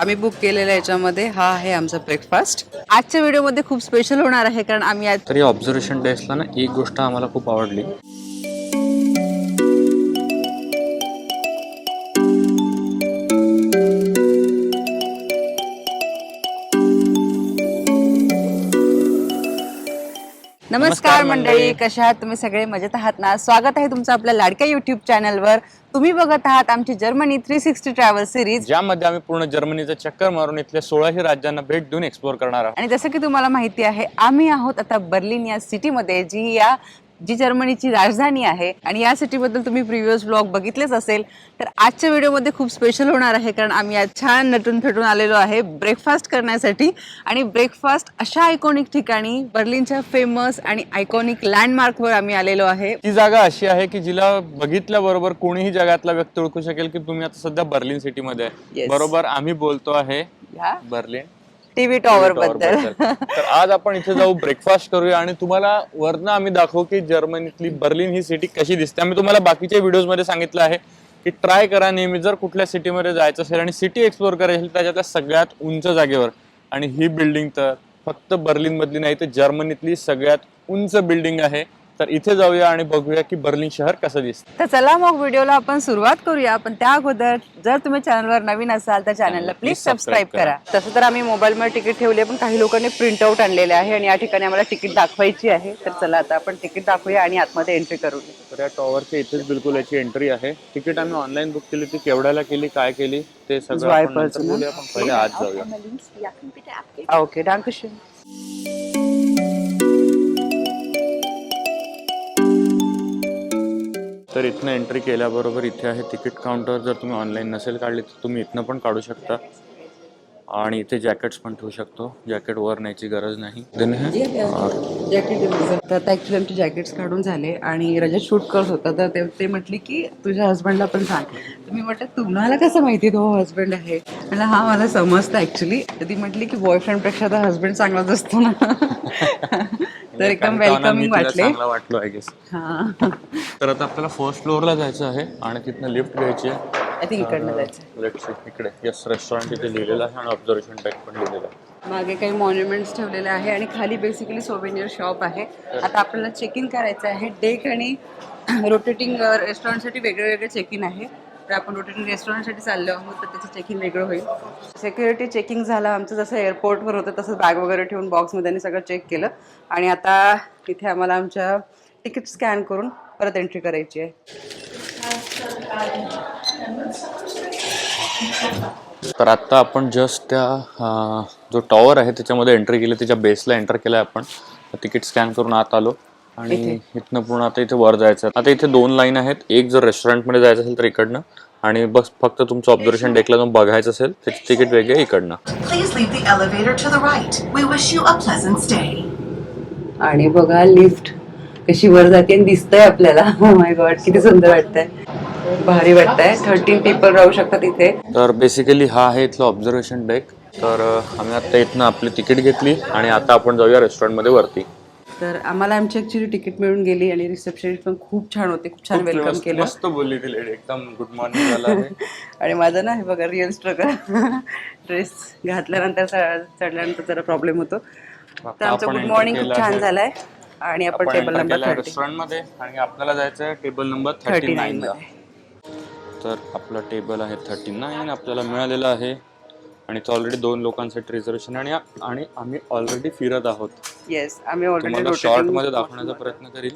आम्ही बुक केलेल्या याच्यामध्ये. हा आहे आमचा ब्रेकफास्ट आजच्या व्हिडिओमध्ये खूप स्पेशल होणार आहे कारण आम्ही आज तर या ऑब्झर्वेशन डेस्कला ना एक गोष्ट आम्हाला खूप आवडली. नमस्कार मंडळी कशा आहात तुम्ही? सगळे मजेत आहात ना? स्वागत आहे तुमचं आपल्या लाडक्या युट्यूब चॅनलवर तुम्ही बघत आहात आमची Germany three sixty travel series ज्यामध्ये आम्ही पूर्ण जर्मनीचं चक्कर मारून इथल्या सोळाही राज्यांना भेट देऊन एक्सप्लोर करणार आहोत. आणि जसं की तुम्हाला माहिती आहे आम्ही आहोत आता बर्लिन या सिटीमध्ये जी या जी जर्मनीची राजधानी आहे आणि या सिटीबद्दल तुम्ही प्रिव्हियस ब्लॉग बघितलेच असेल तर आजच्या व्हिडिओमध्ये खूप स्पेशल होणार आहे कारण आम्ही आज छान नटून थटून आलेलो आहे ब्रेकफास्ट करण्यासाठी. आणि ब्रेकफास्ट अशा आयकॉनिक ठिकाणी बर्लिनच्या फेमस आणि आयकॉनिक लँडमार्कवर आम्ही आलेलो आहे. ती जागा अशी आहे की जिला बघितल्याबरोबर कोणीही जगातला व्यक्ती ओळखू शकेल की तुम्ही आता सध्या बर्लिन सिटीमध्ये Yes. बरोबर आम्ही बोलतो आहे या. बर्लिन. टीव्ही टॉवर बद्दल. तर आज आपण इथे जाऊ ब्रेकफास्ट करूया आणि तुम्हाला वरनं आम्ही दाखवू की जर्मनीतली बर्लिन ही सिटी कशी दिसते. आम्ही तुम्हाला बाकीच्या व्हिडिओजमध्ये सांगितलं आहे की ट्राय करा नेहमी. जर कुठल्या सिटीमध्ये जायचं असेल आणि सिटी एक्सप्लोर करायची असेल त्याच्यातल्या सगळ्यात उंच जागेवर. आणि ही बिल्डिंग तर फक्त बर्लिन मधली नाही तर जर्मनीतली सगळ्यात उंच बिल्डिंग आहे. तर इथे जाऊया आणि बघूया की बर्लिन शहर कसं दिसतं. तर चला मग व्हिडिओला आपण सुरुवात करूया पण त्या अगोदर जर तुम्ही चॅनलवर नवीन असाल तर चॅनलला प्लीज सबस्क्राईब करा. तसं तर आम्ही मोबाईलमध्ये तिकीट ठेवले पण काही लोकांनी प्रिंट आउट आणलेले आहे आणि या ठिकाणी आम्हाला तिकीट दाखवायची आहे. तर चला आता आपण तिकीट दाखवूया आणि आतमध्ये एंट्री करूया तर या टॉवरच्या इथेच बिलकुल याची एंट्री आहे. तिकीट आम्ही ऑनलाईन बुक केली ती केवढ्याला केली काय केली ते सगळं आपण पहिले आज जाऊया. ओके डांकशन तर इथनं एंट्री केल्याबरोबर इथे आहे तिकीट काउंटर जर तुम्ही ऑनलाईन नसेल काढली तर तुम्ही इथनं पण काढू शकता. आणि इथे जॅकेट्स पण ठेवू शकतो. जॅकेट वर न्यायची गरज नाही. हे, जॅकेट तर आता ॲक्च्युली आमचे जॅकेट्स काढून झाले आणि रजत शूट करत होता. तर ते ते म्हटले की तुझ्या हस्बंडला पण सांग. तर मी म्हटलं तुम्हाला कसं माहिती तो हस्बंड आहे? म्हटलं हा मला समजतं ॲक्च्युली तर ती म्हटली की बॉयफ्रेंडपेक्षा तर हस्बंड चांगलाच असतो ना. तर एकदम वेलकमिंग वाटले. चांगला वाटलो आय गेस हां. तर आता आपल्याला फर्स्ट फ्लोअरला जायचं आहे आणि तिथनं लिफ्ट घ्यायची आहे. आय थिंक इकडनं जायचं. लेट्स इकडे. यस रेस्टॉरंट इथे लिहिलेलं आहे आणि ऑब्झर्वेशन डेक पण लिहिलेलं आहे. मागे काही मॉन्युमेंट्स ठेवलेले आहे आणि खाली बेसिकली सोवेनियर शॉप आहे. आता आपल्याला चेक इन करायचं आहे. डेक आणि रोटेटिंग रेस्टॉरंटसाठी वेगळे वेगळे चेक इन आहे. तर आपण रोटेटिंग रेस्टॉरंटसाठी चाललो आहोत तर त्याचं चेकिंग वेगळं होईल. सिक्युरिटी चेकिंग झालं आमचं जसं एअरपोर्टवर होतं तसं बॅग वगैरे ठेवून बॉक्समध्ये त्यांनी सगळं चेक केलं. आणि आता इथे आम्हाला आमच्या तिकीट स्कॅन करून परत एंट्री करायची आहे. तर आत्ता आपण जस्ट त्या जो टॉवर आहे त्याच्यामध्ये एंट्री केली त्याच्या बेसला एंटर केलं आहे आपण. तिकीट स्कॅन करून आत आलो. आणि इथनं पूर्ण आता इथे वर जायचं आहे. आता इथे दोन लाईन आहेत. एक जर रेस्टॉरंटमध्ये जायचं असेल तर इकडनं. आणि बस फक्त तुमचं ऑब्झर्वेशन डेकला जाऊन बघायचं असेल त्याची तिकीट वेगळी इकडनं. आणि बघा लिफ्ट कशी वर जाते आणि दिसतंय आपल्याला. माय गॉड किती सुंदर वाटतंय. भारी वाटतंय. थर्टीन पीपल राहू शकतात इथे. तर बेसिकली हा आहे इथलं ऑब्झर्वेशन डेक तर आम्ही आता इथनं आपली तिकीट घेतली आणि आता आपण जाऊया रेस्टॉरंटमध्ये वरती. तर आम्हाला आमची ऍक्च्युली तिकीट मिळून गेली आणि रिसेप्शनिस्ट पण खूप छान होते खूप छान वेलकम केलं. मस्त बोलली ती लेडी एकदम गुड मॉर्निंग आणि माझं ना हे बघा रिअल स्ट्रगल ड्रेस घातल्यानंतर चढल्यानंतर जरा प्रॉब्लेम होतो. तर आमचं गुड मॉर्निंग खूप छान. झालंय. आणि आपण टेबल नंबर रेस्टॉरंटमध्ये आणि आपल्याला जायचं आहे टेबल नंबर थर्टी नाईन तर आपला टेबल आहे थर्टी नाईन आपल्याला मिळालेलं आहे आणि ऑलरेडी दोन लोकांसाठी रिझर्वेशन आणि आणि आम्ही ऑलरेडी फिरत आहोत. येस आम्ही ऑलरेडी शॉर्टमध्ये दाखवण्याचा प्रयत्न करील.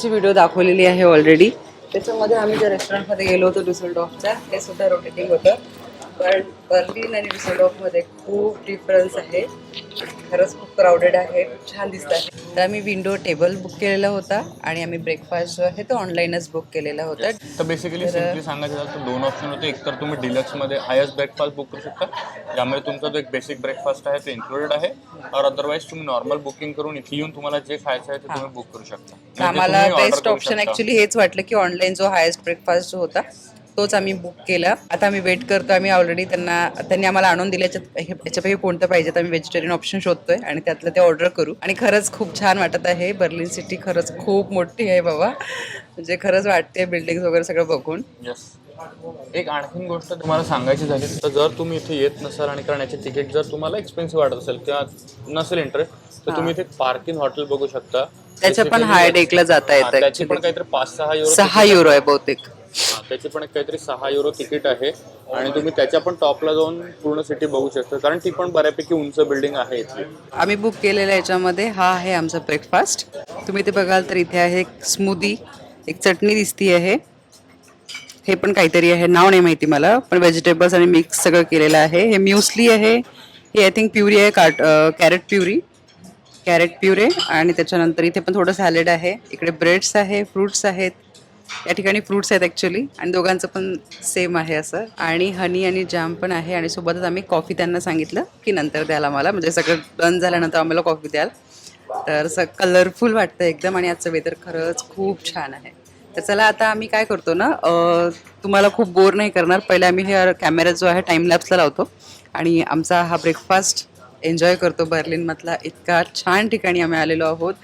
माझ्या व्हिडिओ दाखवलेली आहे ऑलरेडी त्याच्यामध्ये आम्ही ज्या रेस्टॉरंटमध्ये गेलो होतो डुसलडॉफच्या ते सुद्धा रोटेटिंग होतं. पण बर्लिन आणि डुसलडॉफमध्ये खूप डिफरन्स आहे. खरंच खूप क्राऊडेड आहे. छान दिसत आहे तर आम्ही विंडो टेबल बुक केलेला होता आणि आम्ही ब्रेकफास्ट जो आहे तो ऑनलाईनच बुक केलेला होता. तर बेसिकली सिम्पली सांगायचं झालं तर दोन ऑप्शन होते. एक तर तुम्ही डिलक्समध्ये हायस्ट ब्रेकफास्ट बुक करू शकता. ज्यामध्ये तुमचा जो एक बेसिक ब्रेकफास्ट आहे तो इन्क्लुडेड आहे. और अदरवाईज तुम्ही नॉर्मल बुकिंग करून इथे येऊन तुम्हाला जे खायचं आहे ते तुम्ही बुक करू शकता. म्हणजे आम्हाला बेस्ट ऑप्शन. ऍक्च्युली हेच वाटलं की ऑनलाईन जो हायेस्ट ब्रेकफास्ट जो होता तोच आम्ही बुक केला. आता आम्ही वेट करतो आम्ही ऑलरेडी त्यांना त्यांनी आम्हाला आणून दिले. याच्यात हे- याच्यापैकी कोणतं पाहिजे तर आम्ही व्हेजिटेरियन ऑप्शन शोधतोय आणि त्यातलं ते ऑर्डर करू. आणि खरंच खूप छान वाटत आहे. बर्लिन सिटी खरंच खूप मोठी आहे बाबा. म्हणजे खरंच वाटते बिल्डिंग वगैरे सगळं बघून. एक आणखीन गोष्ट तुम्हाला सांगायची झाली तर जर तुम्ही इथे येत नसाल आणि कारण याचे तिकीट जर तुम्हाला एक्सपेन्सिव्ह वाटत असेल किंवा नसेल इंटरेस्ट तर तुम्ही इथे पार्किंग हॉटेल बघू शकता. त्याच्या पण हाय डेकला जाता येतं त्याची पण. काहीतरी पाच सहा युरो सहा युरो आहे बहुतेक. त्याची पण एक काहीतरी सहा युरो तिकीट आहे. आणि तुम्ही त्याच्या पण टॉपला जाऊन पूर्ण सिटी बघू शकता. कारण ती पण बऱ्यापैकी उंच बिल्डिंग आहे इथली. आम्ही बुक केलेल्या याच्यामध्ये हा आहे आमचा ब्रेकफास्ट तुम्ही ते बघाल तर इथे आहे एक स्मूदी एक चटणी दिसती आहे. हे पण काहीतरी आहे नाव नाही माहिती मला पण व्हेजिटेबल्स आणि मिक्स सगळं केलेलं आहे. हे म्युसली आहे हे आय थिंक प्युरी आहे काट कॅरेट प्युरी कॅरेट प्युरे आणि त्याच्यानंतर इथे पण थोडं सॅलेड आहे. इकडे ब्रेड्स आहे फ्रुट्स आहेत. या ठिकाणी फ्रुट्स आहेत ॲक्च्युली आणि दोघांचं पण सेम आहे असं. आणि हनी आणि जाम पण आहे. आणि सोबतच आम्ही कॉफी त्यांना सांगितलं की नंतर द्याल आम्हाला. म्हणजे सगळं डन झाल्यानंतर आम्हाला कॉफी द्याल. तर असं कलरफुल वाटतं एकदम आणि आजचं वेदर खरंच खूप छान आहे. तर चला आता आम्ही काय करतो ना तुम्हाला खूप बोर नाही करणार. पहिले आम्ही हे कॅमेरा जो आहे टाईम लॅप्सला लावतो. आणि आमचा हा ब्रेकफास्ट एन्जॉय करतो. बर्लिनमधला इतका छान ठिकाणी आम्ही आलेलो आहोत.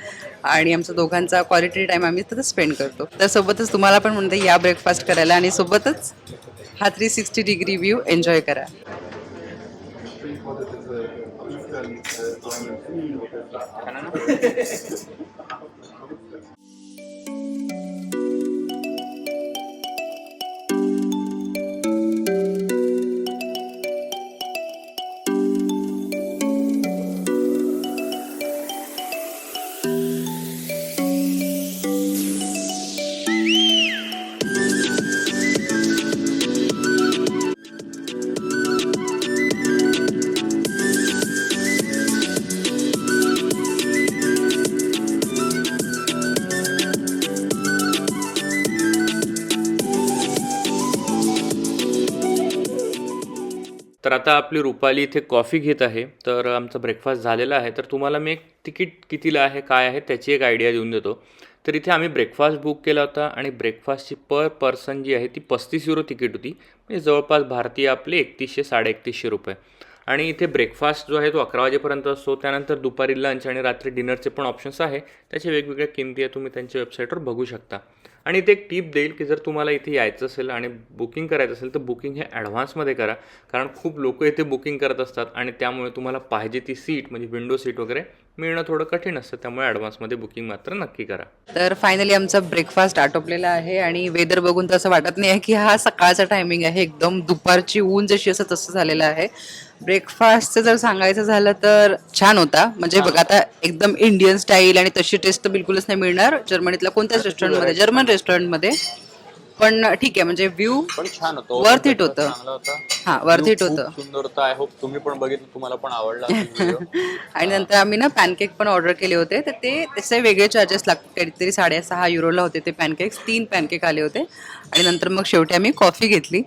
आणि आमचा दोघांचा क्वालिटी टाईम आम्ही तिथं स्पेंड करतो. तर सोबतच तुम्हाला पण म्हणते या ब्रेकफास्ट करायला आणि सोबतच हा three sixty degree view enjoy करा. आता आपली रुपाली इथे कॉफी घेत आहे तर आमचा ब्रेकफास्ट झालेला आहे. तर तुम्हाला मी एक तिकीट कितीला आहे काय आहे त्याची एक आयडिया देऊन देतो. तर इथे आम्ही ब्रेकफास्ट बुक केला होता आणि ब्रेकफास्टची पर पर्सन जी आहे ती पस्तीस युरो तिकीट होती. म्हणजे जवळपास भारतीय आपले एकतीसशे साडे एकतीसशे रुपये. आणि इथे ब्रेकफास्ट जो आहे तो अकरा वाजेपर्यंत असतो. त्यानंतर दुपारी लंच आणि रात्री डिनरचे पण ऑप्शन्स आहे. त्याचे वेगवेगळ्या किमती आहे तुम्ही त्यांच्या वेबसाईटवर बघू शकता. आणि ते एक टीप देईल की जर तुम्हाला इथे यायचं असेल आणि बुकिंग करायचं असेल तर बुकिंग हे ॲडव्हान्समध्ये करा. कारण खूप लोक इथे बुकिंग करत असतात आणि त्यामुळे तुम्हाला पाहिजे ती सीट म्हणजे विंडो सीट वगैरे मिळणं थोडं कठीण असतं त्यामुळे ॲडव्हान्समध्ये बुकिंग मात्र नक्की करा. तर फायनली आमचा ब्रेकफास्ट आटोपलेला आहे आणि वेदर बघून तर असं वाटत नाही आहे की हा सकाळचा टायमिंग आहे एकदम दुपारची ऊन जशी असं तसं झालेलं आहे. ब्रेकफास्टचं जर सांगायचं झालं तर छान होता. म्हणजे बघा आता एकदम इंडियन स्टाईल आणि तशी टेस्ट तर बिलकुलच नाही मिळणार. जर्मनीतल्या कोणत्याच रेस्टॉरंटमध्ये जर्मन रेस्टॉरंटमध्ये पण ठीक आहे म्हणजे व्ह्यू पण छान होतं. Worth it होतं. चांगला होता. हा वर्थ इट खूप होतं. सुंदर होतं आय होप तुम्ही पण बघितलं तुम्हाला पण आवडला असेल video. आणि नंतर आम्ही ना पॅनकेक पण ऑर्डर केले होते. तर ते त्याचे वेगळे चार्जेस लागतात. काहीतरी साडेसहा युरोला होते ते पॅनकेक्स तीन पॅनकेक आले होते. आणि नंतर मग शेवटी आम्ही कॉफी घेतली.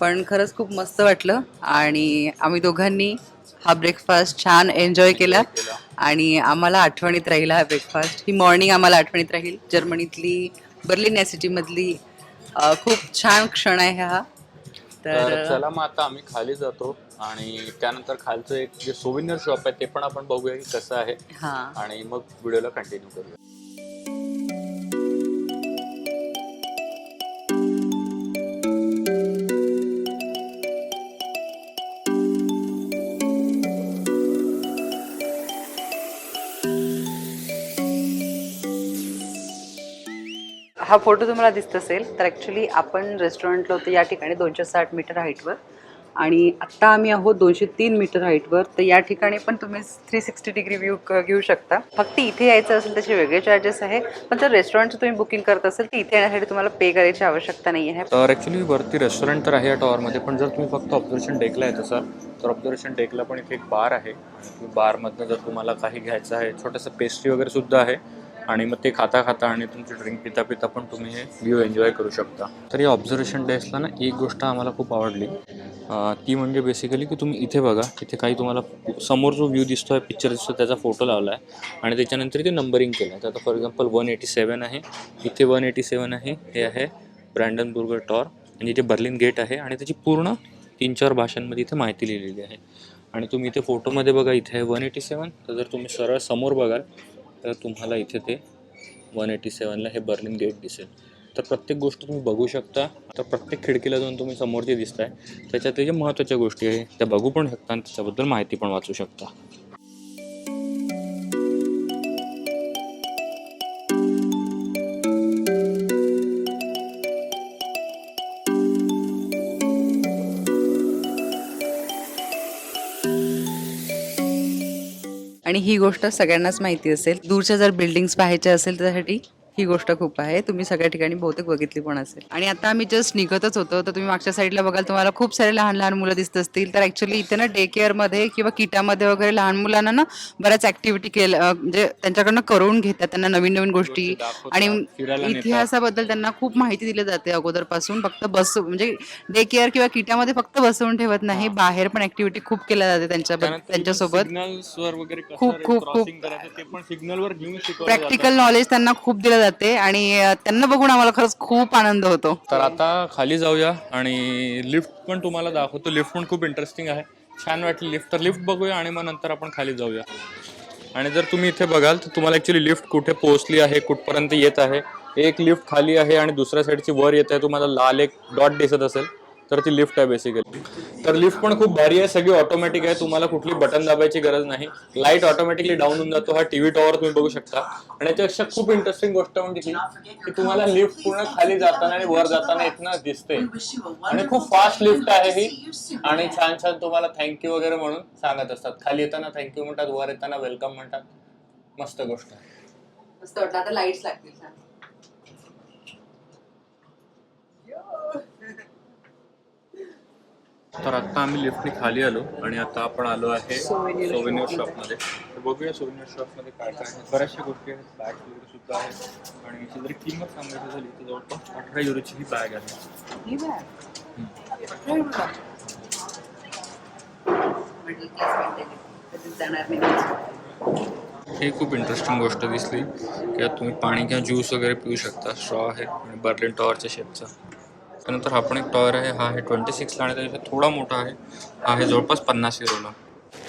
पण खरंच खूप मस्त वाटलं. आणि आम्ही दोघांनी हा ब्रेकफास्ट छान एन्जॉय केला. आणि आम्हाला आठवणीत राहील हा ब्रेकफास्ट ही मॉर्निंग आम्हाला आठवणीत राहील. जर्मनीतली बर्लिन या सिटीमधली अं, खूप छान क्षण आहे हा. तर तर चला मग आता आम्ही खाली जातो आणि त्यानंतर खालचं एक जे सोविनियर शॉप आहे ते पण आपण बघूया की कसं आहे. हां. आणि मग व्हिडिओला कंटिन्यू करूया. हा फोटो तुम्हाला दिसत असेल तर ॲक्च्युली आपण रेस्टॉरंटला होतो या ठिकाणी दोनशे साठ मीटर हाईटवर आणि आत्ता आम्ही आहोत दोनशे तीन मीटर हाईटवर तर या ठिकाणी पण तुम्ही थ्री सिक्स्टी डिग्री व्ह्यू घेऊ शकता. फक्त इथे यायचं असेल त्याचे वेगळे चार्जेस आहे. पण जर रेस्टॉरंटचं तुम्ही बुकिंग करत असेल तर इथे येण्यासाठी तुम्हाला पे करायची आवश्यकता नाही आहे तर ॲक्च्युली वरती रेस्टॉरंट तर आहे या टॉवरमध्ये पण जर तुम्ही फक्त ऑब्झर्वेशन डेकला येत असाल तर ऑब्झर्वेशन डेकला पण इथे एक बार आहे. बारमधनं जर तुम्हाला काही घ्यायचं आहे छोटंसं पेस्ट्री वगैरे सुद्धा आहे आणि मग ते खाता खाता आणि तुमची ड्रिंक पिता पिता पण तुम्ही हे व्ह्यू एन्जॉय करू शकता. तर या ऑब्झर्वेशन डेस्कला ना एक गोष्ट आम्हाला खूप आवडली. ती म्हणजे बेसिकली की तुम्ही इथे बघा इथे काही तुम्हाला समोर जो व्ह्यू आहे पिक्चर दिसतो त्याचा फोटो लावला आहे आणि त्याच्यानंतर इथे नंबरिंग केलं आहे तर आता for example one eighty seven आहे. इथे वन एटी सेवन आहे. हे आहे ब्रँडनबुर्गर टॉर आणि इथे बर्लिन गेट आहे आणि त्याची पूर्ण तीन चार भाषांमध्ये इथे माहिती लिहिलेली आहे. आणि तुम्ही इथे फोटोमध्ये बघा इथे आहे वन एटी सेवन तर जर तुम्ही सरळ समोर बघाल तर तुम्हाला इथे ते वन एटी सेवनला हे बर्लिन गेट दिसेल. तर प्रत्येक गोष्ट तुम्ही बघू शकता. तर प्रत्येक खिडकीला जाऊन तुम्ही समोर जे दिसत आहे त्याच्यात जे महत्त्वाच्या गोष्टी आहे त्या बघू पण शकता आणि त्याच्याबद्दल माहिती पण वाचू शकता. आणि ही गोष्ट सगळ्यांनाच माहिती असेल. दूरच्या जर बिल्डिंग्स पाहायच्या असेल त्यासाठी ही गोष्ट खूप आहे. तुम्ही सगळ्या ठिकाणी बहुतेक बघितली पण असेल. आणि आता आम्ही जस्ट निघतच होतो. तर तुम्ही मागच्या साईडला बघाल तुम्हाला खूप सारे लहान लहान मुलं दिसत असतील. तर ऍक्च्युली इथे ना डे केअरमध्ये किंवा किटामध्ये वगैरे लहान मुलांना ना बऱ्याच ऍक्टिव्हिटी केलं अं, म्हणजे त्यांच्याकडनं करून घेतात त्यांना नवीन नवीन गोष्टी. आणि. इतिहासाबद्दल त्यांना खूप माहिती दिली जाते अगोदरपासून. फक्त बस म्हणजे डे केअर किंवा किटामध्ये फक्त बसवून ठेवत नाही बाहेर पण ऍक्टिव्हिटी खूप केल्या जाते त्यांच्या त्यांच्यासोबत. खूप- खूप- जातं. प्रॅक्टिकल नॉलेज त्यांना खूप दिलं जाते आणि त्यांना बघून आम्हाला खरंच खूप आनंद होतो. तर आता खाली जाऊया आणि लिफ्ट पण तुम्हाला दाखवतो. लिफ्ट पण खूप इंटरेस्टिंग आहे. छान वाटली लिफ्ट. तर लिफ्ट बघूया आणि मग नंतर आपण खाली जाऊया. आणि जर तुम्ही इथे बघाल तर तुम्हाला ॲक्च्युली लिफ्ट कुठे पोहोचली आहे कुठपर्यंत येत आहे. एक लिफ्ट खाली आहे आणि दुसऱ्या साईडची वर येत आहे. तुम्हाला लाल एक डॉट दिसत असेल. तर ती लिफ्ट आहे बेसिकली तर लिफ्ट पण खूप भारी आहे सगळी ऑटोमॅटिक आहे तुम्हाला कुठली बटन दाबायची गरज नाही. लाइट ऑटोमॅटिकली डाऊन होऊन जातो हा टीव्ही टॉवर तुम्ही बघू शकता. आणि याच्यापेक्षा खूप इंटरेस्टिंग गोष्ट म्हणजे की तुम्हाला लिफ्ट पूर्ण खाली जाताना आणि वर जाताना इथनं दिसते. आणि खूप फास्ट लिफ्ट आहे ही. आणि छान छान तुम्हाला थँक्यू वगैरे म्हणून सांगत असतात. खाली येताना थँक्यू म्हणतात वर येताना वेलकम म्हणतात. मस्त गोष्ट आहे. मस्त वाटलं. आता लाईट्स लागतील. तर आता आम्ही लिफ्टने खाली आलो आणि आता आपण आलो आहे shop शॉपमध्ये तर बघूया सोविनियर शॉपमध्ये काय काय आहे. बऱ्याचशा गोष्टी आहेत. बॅग वगैरे सुद्धा आहेत. आणि याची जरी किंमत सांगायची झाली तर जवळपास अठरा युरोची ही बॅग आहे. ही खूप इंटरेस्टिंग गोष्ट दिसली की तुम्ही पाणी किंवा ज्यूस वगैरे पिऊ शकता. स्ट्रॉ आहे आणि बर्लिन टॉवरच्या शेपचा त्यानंतर हा पण एक टॉवर आहे. हा आहे ट्वेंटी सिक्सला आणि त्याच्यापेक्षा थोडा मोठा आहे. हा आहे जवळपास पन्नास युरोला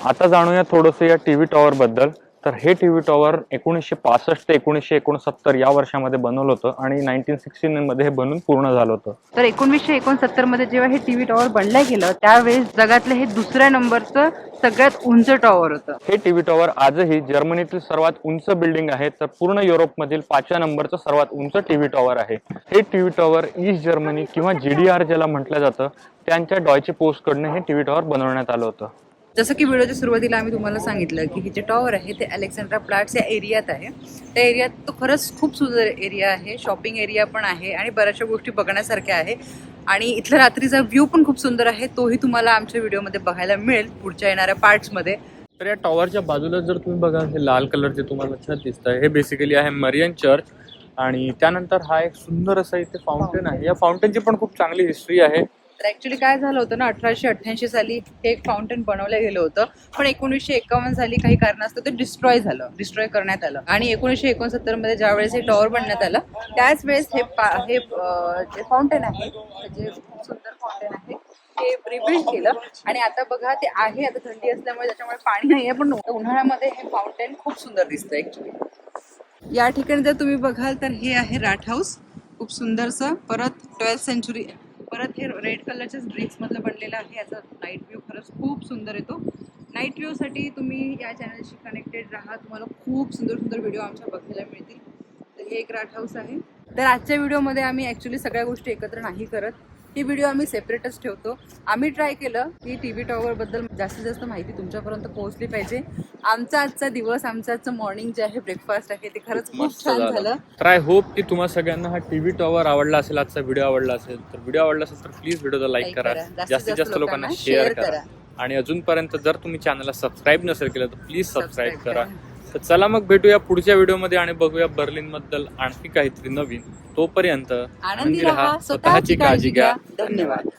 आता जाणूया थोडंसं या टी व्ही टॉवरबद्दल तर हे टी व्ही टॉवर एकोणीसशे पासष्ट ते एकोणीसशे एकोणसत्तर या वर्षामध्ये बनवलं होतं आणि नाईन्टीन सिक्स्टी मध्ये हे बनून पूर्ण झालं होतं. तर एकोणीसशे एकोणसत्तरमध्ये जेव्हा हे टीव्ही टॉवर बनलं गेलं त्यावेळेस जगातलं हे दुसऱ्या नंबरचं सगळ्यात उंच टॉवर होतं. हे टीव्ही टॉवर आजही जर्मनीतील सर्वात उंच बिल्डिंग आहे तर पूर्ण युरोपमधील पाचव्या नंबरचं सर्वात उंच टीव्ही टॉवर आहे. हे टीव्ही टॉवर ईस्ट जर्मनी किंवा जीडीआर ज्याला म्हटलं जातं त्यांच्या डॉयचे पोस्टकडनं हे टीव्ही टॉवर बनवण्यात आलं होतं. जसं की व्हिडिओच्या सुरुवातीला आम्ही तुम्हाला सांगितलं की हे जे टॉवर आहे ते अलेक्झांड्रा प्लाट्स या एरियात आहे. त्या एरियात तो खरंच खूप सुंदर एरिया आहे शॉपिंग एरिया पण आहे आणि बऱ्याचशा गोष्टी बघण्यासारख्या आहे. आणि इथला रात्रीचा व्ह्यू पण खूप सुंदर आहे तोही तुम्हाला आमच्या व्हिडिओमध्ये बघायला मिळेल पुढच्या येणाऱ्या पार्ट्समध्ये तर या टॉवरच्या बाजूला जर तुम्ही बघा हे लाल कलरचे तुम्हाला छत दिसत आहे हे बेसिकली आहे मरियन चर्च आणि त्यानंतर हा एक सुंदर असा इथे फाउंटेन आहे. या फाउंटेनची पण खूप चांगली हिस्ट्री आहे. तर ऍक्च्युली काय झालं होतं ना अठराशे अठ्ठ्याऐंशी साली हे एक फाउंटेन बनवलं गेलं होतं. पण एकोणीसशे एकावन्न साली काही कारणास्तव ते डिस्ट्रॉय झालं. डिस्ट्रॉय करण्यात आलं. आणि एकोणीसशे एकोणसत्तरमध्ये ज्या वेळेस हे टॉवर बनण्यात आलं त्याच वेळेस हे पा हे जे फाउंटेन आहे जे सुंदर फाउंटेन आहे ते रिबिल्ड केलं. आणि आता बघा ते आहे आता थंडी असल्यामुळे त्याच्यामुळे पाणी नाही आहे पण उन्हाळ्यामध्ये हे फाउंटेन खूप सुंदर दिसतं ऍक्च्युली या ठिकाणी जर तुम्ही बघाल तर हे आहे राठ हाऊस खूप सुंदरसं. परत ट्वेल्थ सेंचुरी परत हे रेड कलरच्याच ब्रिक्स मधलं बनलेलं आहे. याचा नाईट व्ह्यू खरंच खूप सुंदर येतो. नाईट व्ह्यूसाठी तुम्ही या चॅनलशी कनेक्टेड राहा. तुम्हाला खूप सुंदर सुंदर व्हिडिओ आमच्या बघायला मिळतील. तर हे एक राठ हाऊस आहे. तर आजच्या व्हिडिओमध्ये आम्ही ॲक्च्युली सगळ्या गोष्टी एकत्र नाही करत. ही व्हिडिओ आम्ही सेपरेटच ठेवतो. आम्ही ट्राय केलं की टी व्ही टॉवरबद्दल जास्तीत जास्त माहिती तुमच्यापर्यंत पोहोचली पाहिजे. आमचा आजचा दिवस आमचं आजचं मॉर्निंग जे आहे ब्रेकफास्ट आहे ते खरंच खूप मस्त छान झालं. तर आय होप की तुम्हा सगळ्यांना हा टीव्ही टॉवर आवडला असेल आजचा व्हिडिओ आवडला असेल तर व्हिडिओ आवडला असेल तर प्लीज व्हिडिओला लाईक करा. जास्तीत जास्त लोकांना शेअर करा. आणि अजूनपर्यंत जर तुम्ही चॅनलला सबस्क्राईब नसेल केलं तर प्लीज सबस्क्राईब करा. तर चला मग भेटूया पुढच्या व्हिडिओमध्ये आणि बघूया बर्लिनबद्दल आणखी काहीतरी नवीन. तोपर्यंत आनंदी राहा स्वतःची काळजी घ्या. धन्यवाद.